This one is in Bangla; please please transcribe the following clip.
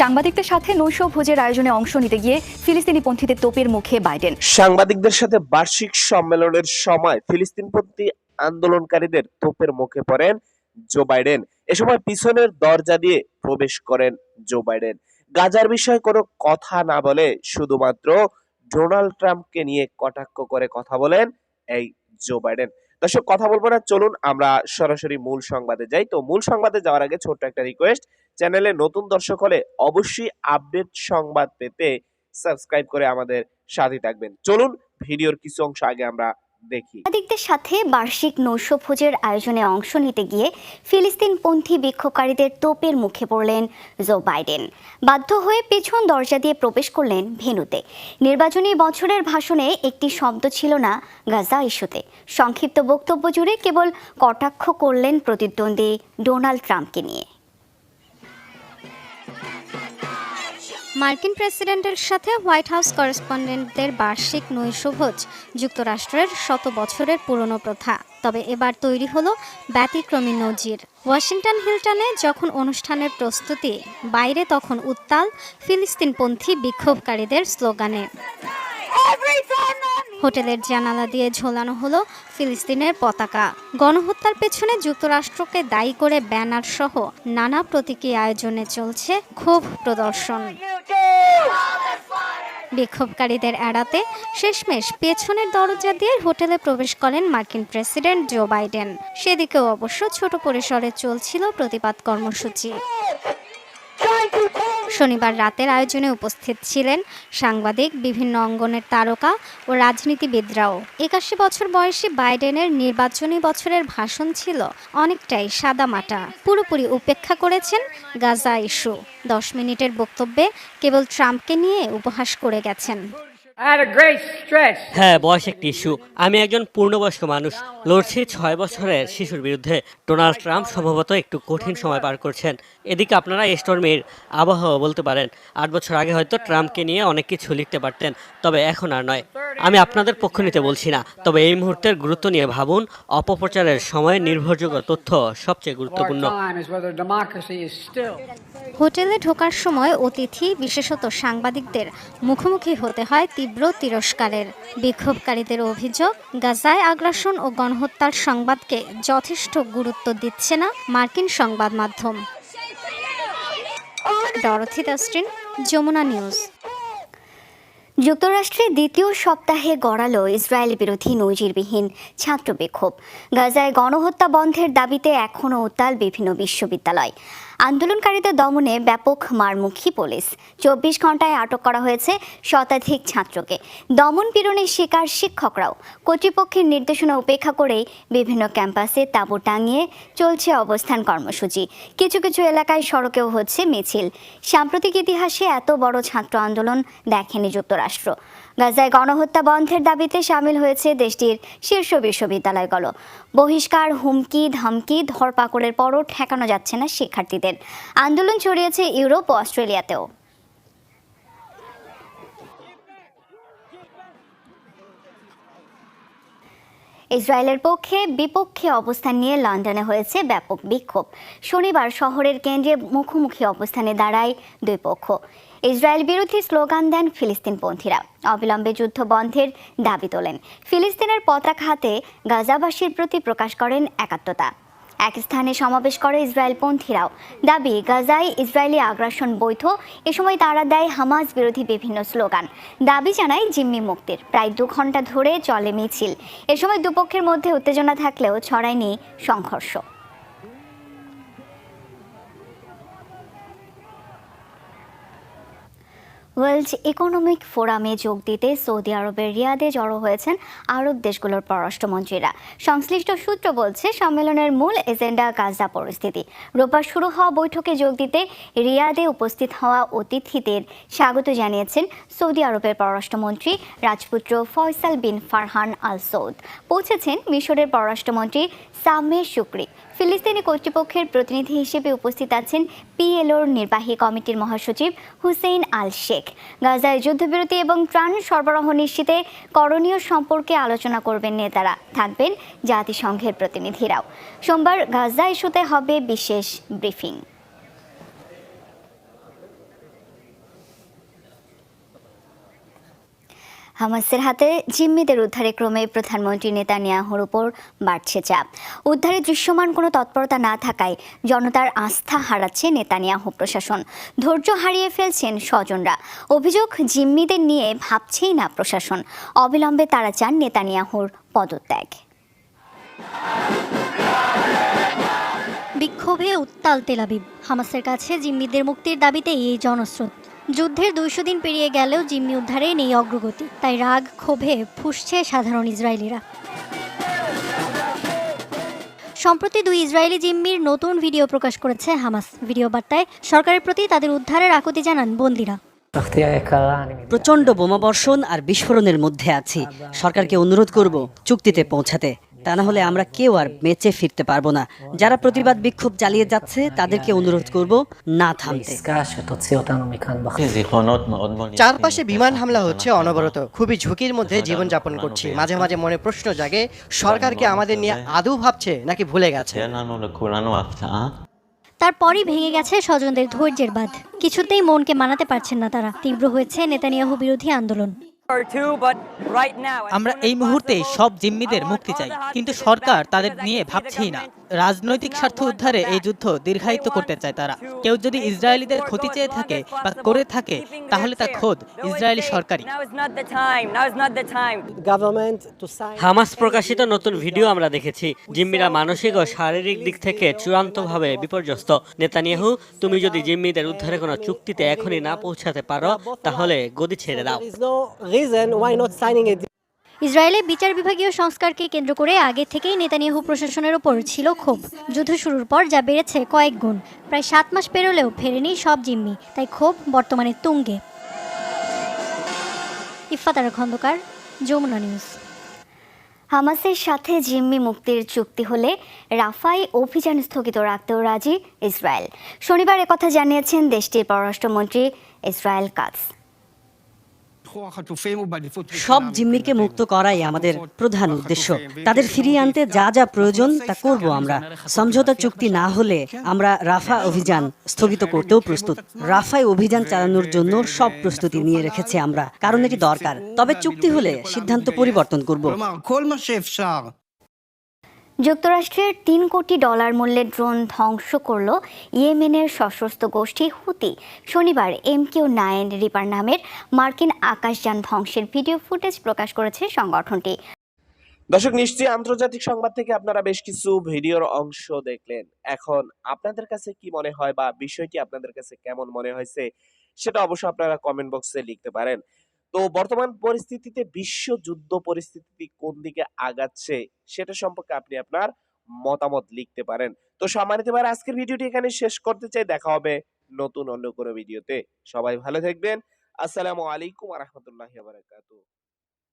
সাংবাদিকদের সাথে নৈশ ভোজের আয়োজনে অংশ নিতে গিয়ে ফিলিস্তিনি পন্থীদের তোপের মুখে বাইডেন। সাংবাদিকদের সাথে বার্ষিক সম্মেলনের সময় ফিলিস্তিনপন্থী আন্দোলনকারীদের তোপের মুখে পড়েন জো বাইডেন। এ সময় পিছনের দরজা দিয়ে প্রবেশ করেন জো বাইডেন। গাজার বিষয়ে কোনো কথা না বলে শুধুমাত্র ডোনাল্ড ট্রাম্পকে নিয়ে কটাক্ষ করে কথা বলেন এই জো বাইডেন। দর্শক, কথা বলব না, চলুন আমরা সরাসরি মূল সংবাদে যাই। তো মূল সংবাদে যাওয়ার আগে ছোট্ট একটা রিকোয়েস্ট চ্যানেলে নতুন দর্শক হলে অবশ্যই আপডেট সংবাদ পেতে সাবস্ক্রাইব করে আমাদের সাথে থাকবেন। চলুন, ভিডিওর কিছু অংশ আগে আমরা দেখি। সাংবাদিকদের সাথে বার্ষিক নৈশভোজের আয়োজনে অংশ নিতে গিয়ে ফিলিস্তিনপন্থী বিক্ষোভকারীদের তোপের মুখে পড়লেন জো বাইডেন। বাধ্য হয়ে পেছন দরজা দিয়ে প্রবেশ করলেন ভেনুতে। নির্বাচনী বছরের ভাষণে একটি শব্দ ছিল না গাজা ইস্যুতে। সংক্ষিপ্ত বক্তব্য জুড়ে কেবল কটাক্ষ করলেন প্রতিদ্বন্দ্বী ডোনাল্ড ট্রাম্পকে নিয়ে। মার্কিন প্রেসিডেন্টের সাথে হোয়াইট হাউস করেসপন্ডেন্টদের বার্ষিক নৈশভোজ, যুক্তরাষ্ট্রের শত বছরের পুরনো প্রথা। তবে এবার তৈরি হলো ব্যতিক্রমী নজির। ওয়াশিংটন হিলটনে যখন অনুষ্ঠানের প্রস্তুতি, বাইরে তখন উত্তাল ফিলিস্তিনপন্থী বিক্ষোভকারীদের স্লোগানে। হোটেলের জানালা দিয়ে ঝোলানো হলো ফিলিস্তিনের পতাকা। গণহত্যার পেছনে যুক্তরাষ্ট্রকে দায়ী করে ব্যানার সহ নানা প্রতীকী আয়োজনে চলছে ক্ষোভ প্রদর্শন। বিক্ষোভকারীদের এড়াতে শেষমেশ পেছনের দরজা দিয়ে হোটেলে প্রবেশ করেন মার্কিন প্রেসিডেন্ট জো বাইডেন। সেদিকেও অবশ্য ছোট পরিসরে চলছিল প্রতিবাদ কর্মসূচি। শনিবার রাতের আয়োজনে উপস্থিত ছিলেন সাংবাদিক, বিভিন্ন অঙ্গনের তারকা ও রাজনীতিবিদরাও। একাশি বছর বয়সী বাইডেনের নির্বাচনী বছরের ভাষণ ছিল অনেকটাই সাদামাটা। পুরোপুরি উপেক্ষা করেছেন গাজা ইস্যু। দশ মিনিটের বক্তব্যে কেবল ট্রাম্পকে নিয়ে উপহাস করে গেছেন। I had a great stretch. হ্যাঁ বয়স একটি ইস্যু আমি একজন পূর্ণবয়স্ক মানুষ। লড়ছি ছয় বছরের শিশুর বিরুদ্ধে। ডোনাল্ড ট্রাম্প সম্ভবত একটু কঠিন সময় পার করছেন। এদিকে আপনারা স্টর্মের আবহাওয়া বলতে পারেন। আট বছর আগে হয়তো ট্রাম্পকে নিয়ে অনেক কিছু লিখতে পারতেন তবে এখন আর নয়। আমি আপনাদের পক্ষ নিতে বলছি না তবে এই মুহূর্তের গুরুত্ব নিয়ে ভাবুন। অপপ্রচারের সময় নির্ভরযোগ্য তথ্য সবচেয়ে গুরুত্বপূর্ণ. হোটেলে ঢোকার সময় অতিথি বিশেষত সাংবাদিকদের মুখোমুখি হতে হয় তীব্র তিরস্কারের। বিক্ষোভকারীদের অভিযোগ, গাজায় আগ্রাসন ও গণহত্যার সংবাদকে যথেষ্ট গুরুত্ব দিচ্ছে না মার্কিন সংবাদ মাধ্যম। যমুনা নিউজ। যুক্তরাষ্ট্রে দ্বিতীয় সপ্তাহে গড়ালো ইসরায়েল বিরোধী নজিরবিহীন ছাত্র বিক্ষোভ গাজায় গণহত্যা বন্ধের দাবিতে এখনও উত্তাল বিভিন্ন বিশ্ববিদ্যালয়। আন্দোলনকারীদের দমনে ব্যাপক মারমুখী পুলিশ। চব্বিশ ঘন্টায় আটক করা হয়েছে শতাধিক ছাত্রকে। দমন পীড়নের শিকার শিক্ষকরাও। কর্তৃপক্ষের নির্দেশনা উপেক্ষা করে বিভিন্ন ক্যাম্পাসে তাঁবু টাঙিয়ে চলছে অবস্থান কর্মসূচি। কিছু কিছু এলাকায় সড়কেও হচ্ছে মিছিল। সাম্প্রতিক ইতিহাসে এত বড় ছাত্র আন্দোলন দেখেনি যুক্তরাষ্ট্র। গাজায় গণহত্যা বন্ধের দাবিতে সামিল হয়েছে দেশটির শীর্ষ বিশ্ববিদ্যালয়গুলো। বহিষ্কার, হুমকি, ধমকি, ধরপাকড়ের পরও ঠেকানো যাচ্ছে না শিক্ষার্থীদের। আন্দোলন ছড়িয়েছে ইউরোপ ও অস্ট্রেলিয়াতেও। ইসরায়েলের পক্ষে বিপক্ষে অবস্থান নিয়ে লন্ডনে হয়েছে ব্যাপক বিক্ষোভ। শনিবার শহরের কেন্দ্রে মুখোমুখি অবস্থানে দাঁড়ায় দুই পক্ষ। ইসরায়েল বিরোধী স্লোগান দেন ফিলিস্তিনপন্থীরা অবিলম্বে যুদ্ধ বন্ধের দাবি তোলেন। ফিলিস্তিনের পতাকা হাতে গাজাবাসীর প্রতি প্রকাশ করেন একাত্মতা। এক স্থানে সমাবেশ করে ইসরায়েলপন্থীরাও দাবি, গাজায় ইসরায়েলি আগ্রাসন বৈধ। এ সময় তারা দেয় হামাজ বিরোধী বিভিন্ন স্লোগান। দাবি জানায় জিম্মি মুক্তির। প্রায় দু ঘণ্টা ধরে চলে মিছিল। এ সময় দুপক্ষের মধ্যে উত্তেজনা থাকলেও ছড়ায়নি সংঘর্ষ। ওয়ার্ল্ড ইকোনমিক ফোরামে যোগ দিতে সৌদি আরবের রিয়াদে জড়ো হয়েছেন আরব দেশগুলোর পররাষ্ট্রমন্ত্রীরা। সংশ্লিষ্ট সূত্র বলছে, সম্মেলনের মূল এজেন্ডা গাজা পরিস্থিতি। রোববার শুরু হওয়া বৈঠকে যোগ দিতে রিয়াদে উপস্থিত হওয়া অতিথিদের স্বাগত জানিয়েছেন সৌদি আরবের পররাষ্ট্রমন্ত্রী রাজপুত্র ফয়সাল বিন ফারহান আল সৌদ। পৌঁছেছেন মিশরের পররাষ্ট্রমন্ত্রী সামে শুক্রি। ফিলিস্তিনি কর্তৃপক্ষের প্রতিনিধি হিসেবে উপস্থিত আছেন পিএলওর নির্বাহী কমিটির মহাসচিব হুসেইন আল শেখ গাজায় যুদ্ধবিরতি এবং ত্রাণ সরবরাহ নিশ্চিতে করণীয় সম্পর্কে আলোচনা করবেন নেতারা, থাকবেন জাতিসংঘের প্রতিনিধিরাও। সোমবার গাজা ইস্যুতে হবে বিশেষ ব্রিফিং। হামাসের হাতে জিম্মিদের উদ্ধারে ক্রমে প্রধানমন্ত্রী নেতানিয়াহুর উপর বাড়ছে চাপ। উদ্ধারে দৃশ্যমান কোনো তৎপরতা না থাকায় জনতার আস্থা হারাচ্ছে নেতানিয়াহু প্রশাসন। ধৈর্য হারিয়ে ফেলছেন স্বজনরা। অভিযোগ জিম্মিদের নিয়ে ভাবছেই না প্রশাসন। অবিলম্বে তারা চান নেতানিয়াহুর পদত্যাগ। বিক্ষোভে উত্তাল তেলাবিব হামাসের কাছে জিম্মিদের মুক্তির দাবিতে এই জনস্রোত। যুদ্ধের দুইশো দিন পেরিয়ে গেলেও জিম্মি উদ্ধারে নেই অগ্রগতি। তাই রাগ ক্ষোভে ফুসছে সাধারণ ইসরায়েলিরা। সম্প্রতি দুই ইসরায়েলি জিম্মির নতুন ভিডিও প্রকাশ করেছে হামাস। ভিডিও বার্তায় সরকারের প্রতি তাদের উদ্ধারের আকুতি জানান বন্দিরা। প্রচণ্ড বোমাবর্ষণ আর বিস্ফোরণের মধ্যে আছি। সরকারকে অনুরোধ করব চুক্তিতে পৌঁছাতে। তা না হলে আমরা কেউ আর মেচে ফিরতে পারব না। যারা প্রতিবাদ বিক্ষোভ চালিয়ে যাচ্ছে তাদেরকে অনুরোধ করব না থামতে। চারপাশে বিমান হামলা হচ্ছে অনবরত। খুবই ঝুঁকির মধ্যে জীবন যাপন করছি। মাঝে মাঝে মনে প্রশ্ন জাগে সরকারকে আমাদের নিয়ে আদৌ ভাবছে নাকি ভুলে গেছে? তারপরই ভেঙে গেছে স্বজনদের ধৈর্যের বাদ কিছুতেই মনকে মানাতে পারছেন না তারা। তীব্র হয়েছে নেতানিয়াহু বিরোধী আন্দোলন। আমরা এই মুহূর্তে সব জিম্মিদের মুক্তি চাই কিন্তু সরকার তাদের নিয়ে ভাবছেই না। রাজনৈতিক স্বার্থ উদ্ধারে এই যুদ্ধ দীর্ঘায়িত করতে চায় তারা। কেউ যদি ইসরায়েলিদের ক্ষতি চেয়ে থাকে বা করে থাকে তাহলে তা খোদ ইসরায়েলি সরকারই। হামাস প্রকাশিত নতুন ভিডিও আমরা দেখেছি। জিম্মিরা মানসিক ও শারীরিক দিক থেকে চূড়ান্তভাবে বিপর্যস্ত। নেতানিয়াহু তুমি যদি জিম্মিদের উদ্ধারে কোনো চুক্তিতে এখনই না পৌঁছাতে পারো তাহলে গদি ছেড়ে দাও। ইসরায়েলে বিচার বিভাগীয় সংস্কারকে কেন্দ্র করে আগে থেকেই নেতানিয়াহু প্রশাসনের ওপর ছিল ক্ষোভ। যুদ্ধ শুরুর পর যা বেড়েছে কয়েক গুণ। প্রায় সাত মাস পেরোলেও ফেরেনি সব জিম্মি, তাই ক্ষোভ বর্তমানে তুঙ্গে। ইফাতারা খন্দকার, যমুনা নিউজ। হামাসের সাথে জিম্মি মুক্তির চুক্তি হলে রাফাই অভিযান স্থগিত রাখতেও রাজি ইসরায়েল। শনিবার একথা জানিয়েছেন দেশটির পররাষ্ট্রমন্ত্রী ইসরায়েল কাজ সব জিম্মিকে মুক্ত করাই আমাদের প্রধান উদ্দেশ্য তাদের ফিরিয়ে আনতে যা যা প্রয়োজন তা করব আমরা সমঝোতা চুক্তি না হলে আমরা রাফা অভিযান স্থগিত করতেও প্রস্তুত রাফায় অভিযান চালানোর জন্য সব প্রস্তুতি নিয়ে রেখেছি আমরা কারণ এটি দরকার তবে চুক্তি হলে সিদ্ধান্ত পরিবর্তন করব যুক্তরাষ্ট্রের তিন কোটি ডলার মূল্যের ড্রোন ধ্বংস করল ইয়েমেনের সশস্ত্র গোষ্ঠী হুতি। শনিবার এম কিউ নাইন রিপার নামের মার্কিন আকাশযান ধ্বংসের ভিডিও ফুটেজ প্রকাশ করেছে সংগঠনটি। দর্শক, নিশ্চয়ই আন্তর্জাতিক সংবাদ থেকে আপনারা বেশ কিছু ভিডিওর অংশ দেখলেন। এখন আপনাদের কাছে কি মনে হয় বা বিষয়টি আপনাদের কাছে কেমন মনে হয়েছে, সেটা অবশ্যই আপনারা কমেন্ট বক্সে লিখতে পারেন। তো বর্তমান পরিস্থিতিতে বিশ্ব যুদ্ধ পরিস্থিতি কোন দিকে আগাচ্ছে সেটা সম্পর্কে আপনি আপনার মতামত লিখতে পারেন। তো সম্মানিত ভাই আজকের ভিডিওটি এখানে শেষ করতে চাই। দেখা হবে নতুন অন্য কোনো ভিডিওতে। সবাই ভালো থাকবেন। আসসালামু আলাইকুম রহমতুল্লাহ বারাকাতুহ।